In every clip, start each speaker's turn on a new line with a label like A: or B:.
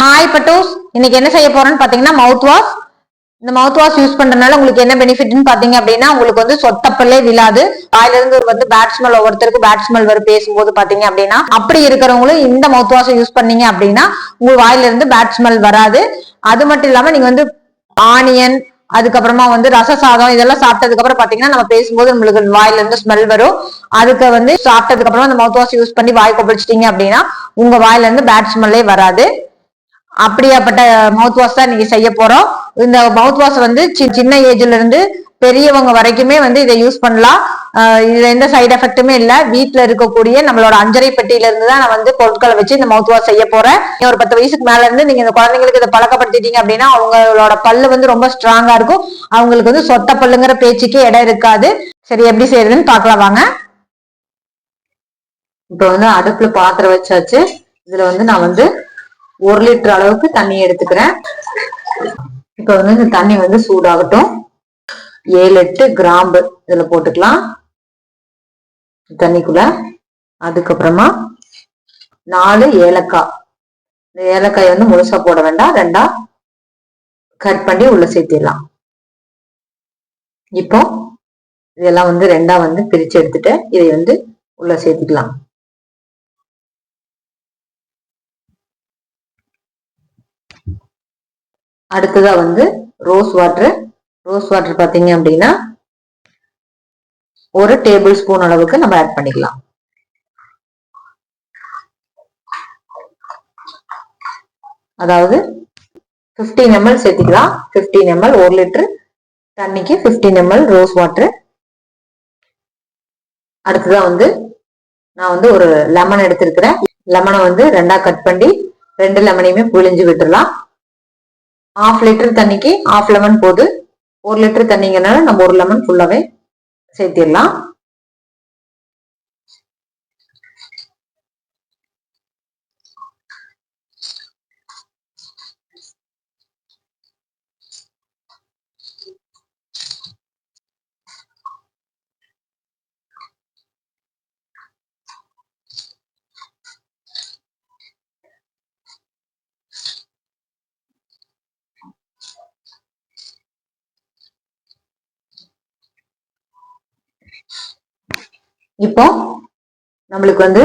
A: Hi பட்டூஸ் இன்னைக்கு என்ன செய்ய போறோம்னு பாத்தீங்கன்னா மவுத் வாஷ் இந்த மவுத் வாஷ் யூஸ் பண்றதுனால உங்களுக்கு என்ன பெனிஃபிட்னு பாத்தீங்க அப்படின்னா உங்களுக்கு வந்து சொத்தப்பல்லே விழாது. வாயில இருந்து ஒரு வந்து பேட் ஸ்மெல் ஒவ்வொருத்தருக்கு பேட் ஸ்மெல் வரும் பேசும்போது பாத்தீங்க அப்படின்னா அப்படி இருக்கிறவங்களும் இந்த மவுத் வாஷை யூஸ் பண்ணீங்க அப்படின்னா உங்க வாயில இருந்து பேட் ஸ்மெல் வராது. அது மட்டும் இல்லாம நீங்க வந்து ஆனியன் அதுக்கப்புறமா வந்து ரச சாதம் இதெல்லாம் சாப்பிட்டதுக்கு அப்புறம் பாத்தீங்கன்னா நம்ம பேசும்போது நம்மளுக்கு வாயில இருந்து ஸ்மெல் வரும். அதுக்கு வந்து சாப்பிட்டதுக்கு அப்புறம் அந்த மவுத் வாஷ் யூஸ் பண்ணி வாய் கொப்பளிச்சிட்டீங்க அப்படின்னா உங்க வாயில இருந்து பேட் ஸ்மெல்லே வராது. அப்படியாப்பட்ட மவுத் வாஷ் தான் நீங்க செய்ய போறோம். இந்த மவுத் வாஷ் வந்து சி- சின்ன ஏஜ்ல இருந்து பெரியவங்க வரைக்குமே வந்து இதை யூஸ் பண்ணலாம். இதுல எந்த சைடு எஃபெக்ட்டுமே இல்ல. வீட்டுல இருக்கக்கூடிய நம்மளோட அஞ்சரை பெட்டியில இருந்து தான் நான் வந்து பொருட்களை வச்சு இந்த மவுத் வாஷ் செய்ய போறேன். ஒரு பத்து வயசுக்கு மேல இருந்து நீங்க இந்த குழந்தைங்களுக்கு இதை பழக்கப்படுத்திட்டீங்க அப்படின்னா அவங்களோட பல்லு வந்து ரொம்ப ஸ்ட்ராங்கா இருக்கும். அவங்களுக்கு வந்து சொத்த பல்லுங்கிற பேச்சுக்கே இடம் இருக்காது. சரி எப்படி செய்யறதுன்னு பார்க்கலாம் வாங்க.
B: இப்போ வந்து அடுப்புல பாத்திரம் வச்சாச்சு. இதுல வந்து நான் வந்து ஒரு லிட்டர் அளவுக்கு தண்ணி எடுத்துக்கிறேன். இப்போ வந்து இந்த தண்ணி வந்து சூடாகட்டும். ஏழு எட்டு கிராம்பு இதுல போட்டுக்கலாம். தண்ணிக்குள்ள. அதுக்கப்புறமா நாலு ஏலக்காய். இந்த ஏலக்காய் வந்து முழுசா போட வேண்டாம். ரெண்டா கட் பண்ணி உள்ள சேர்த்திடலாம். இப்போ இதெல்லாம் வந்து ரெண்டா வந்து பிரிச்சு எடுத்துட்டு இதை வந்து உள்ள சேர்த்துக்கலாம். அடுத்ததா வந்து ரோஸ் வாட்டர் ரோஸ் வாட்டர் பார்த்தீங்க அப்படின்னா ஒரு டேபிள் ஸ்பூன் அளவுக்கு நம்ம ஆட் பண்ணிக்கலாம். அதாவது 15 எம்எல் சேர்த்திக்கலாம். ஃபிஃப்டீன் எம்எல் ஒரு லிட்டர் தண்ணிக்கு 15 எம்எல் ரோஸ் வாட்டர் அடுத்ததான் வந்து நான் வந்து ஒரு லெமன் எடுத்திருக்கிறேன். லெமனை வந்து ரெண்டா கட் பண்ணி ரெண்டு லெமனையுமே புழிஞ்சு விட்டுடலாம் ஹாஃப் லிட்டர் தண்ணிக்கு ஹாஃப் லெமன் போது ஒரு லிட்டர் தண்ணிங்கனால நம்ம ஒரு லெமன் ஃபுல்லாகவே சேர்த்திடலாம். இப்போ நம்மளுக்கு வந்து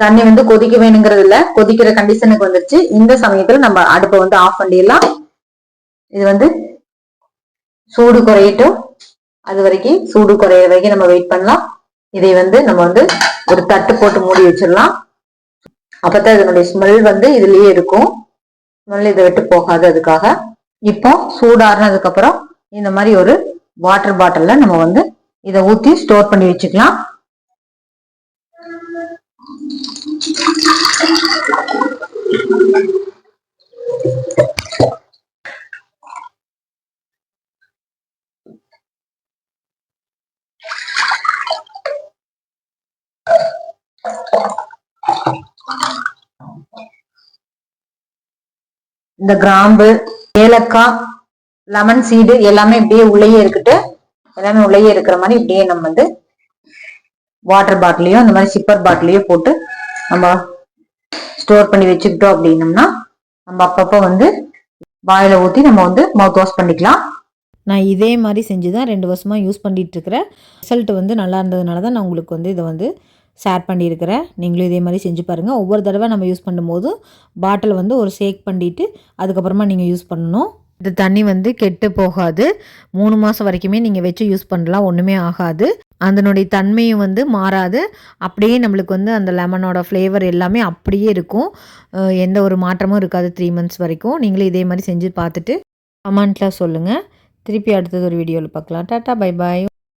B: தண்ணி வந்து கொதிக்க வேணுங்கிறது இல்ல. கொதிக்கிற கண்டிஷனுக்கு வந்துருச்சு. இந்த சமயத்துல நம்ம அடுப்பை வந்து ஆஃப் பண்ணிடலாம். இது வந்து சூடு குறையட்டும். அது வரைக்கும் சூடு குறையிற வரைக்கும் நம்ம வெயிட் பண்ணலாம். இதை வந்து நம்ம வந்து ஒரு தட்டு போட்டு மூடி வச்சிடலாம். அப்பதான் இதனுடைய ஸ்மெல் வந்து இதுலயே இருக்கும். ஸ்மெல் இதை விட்டு போகாது அதுக்காக. இப்போ சூடாறுனதுக்கு அப்புறம் இந்த மாதிரி ஒரு வாட்டர் பாட்டில்ல நம்ம வந்து இதை ஊத்தி ஸ்டோர் பண்ணி வச்சுக்கலாம். இந்த கிராம்பு ஏலக்காய் லெமன் சீடு எல்லாமே இப்படியே உள்ளேயே இருக்கட்டு எல்லாமே உள்ளேயே இருக்கிற மாதிரி இப்படியே நம்ம வந்து வாட்டர் பாட்டிலையும் இந்த மாதிரி சிப்பர் பாட்டிலையோ போட்டு நம்ம ஸ்டோர் பண்ணி வச்சுக்கிட்டோம் அப்படின்னம்னா நம்ம அப்பப்போ வந்து வாயில ஊற்றி நம்ம வந்து மவுத் வாஷ் பண்ணிக்கலாம்.
C: நான் இதே மாதிரி செஞ்சு தான் ரெண்டு வருஷமாக யூஸ் பண்ணிகிட்ருக்கிறேன் ரிசல்ட் வந்து நல்லா இருந்ததுனால தான் நான் உங்களுக்கு வந்து இதை வந்து ஷேர் பண்ணியிருக்கிறேன். நீங்களும் இதே மாதிரி செஞ்சு பாருங்கள் ஒவ்வொரு தடவை நம்ம யூஸ் பண்ணும்போது பாட்டில் வந்து ஒரு ஷேக் பண்ணிவிட்டு அதுக்கப்புறமா நீங்கள் யூஸ் பண்ணணும். இந்த தண்ணி வந்து கெட்டு போகாது. மூணு மாதம் வரைக்குமே நீங்கள் வச்சு யூஸ் பண்ணலாம். ஒன்றுமே ஆகாது. அதனுடைய தன்மையும் வந்து மாறாது. அப்படியே நம்மளுக்கு வந்து அந்த லெமனோட ஃப்ளேவர் எல்லாமே அப்படியே இருக்கும். எந்த ஒரு மாற்றமும் இருக்காது த்ரீ மந்த்ஸ் வரைக்கும். நீங்களும் இதே மாதிரி செஞ்சு பார்த்துட்டு கமெண்ட்டில் சொல்லுங்கள் திருப்பி அடுத்தது ஒரு வீடியோவில் பார்க்கலாம். Tata bye bye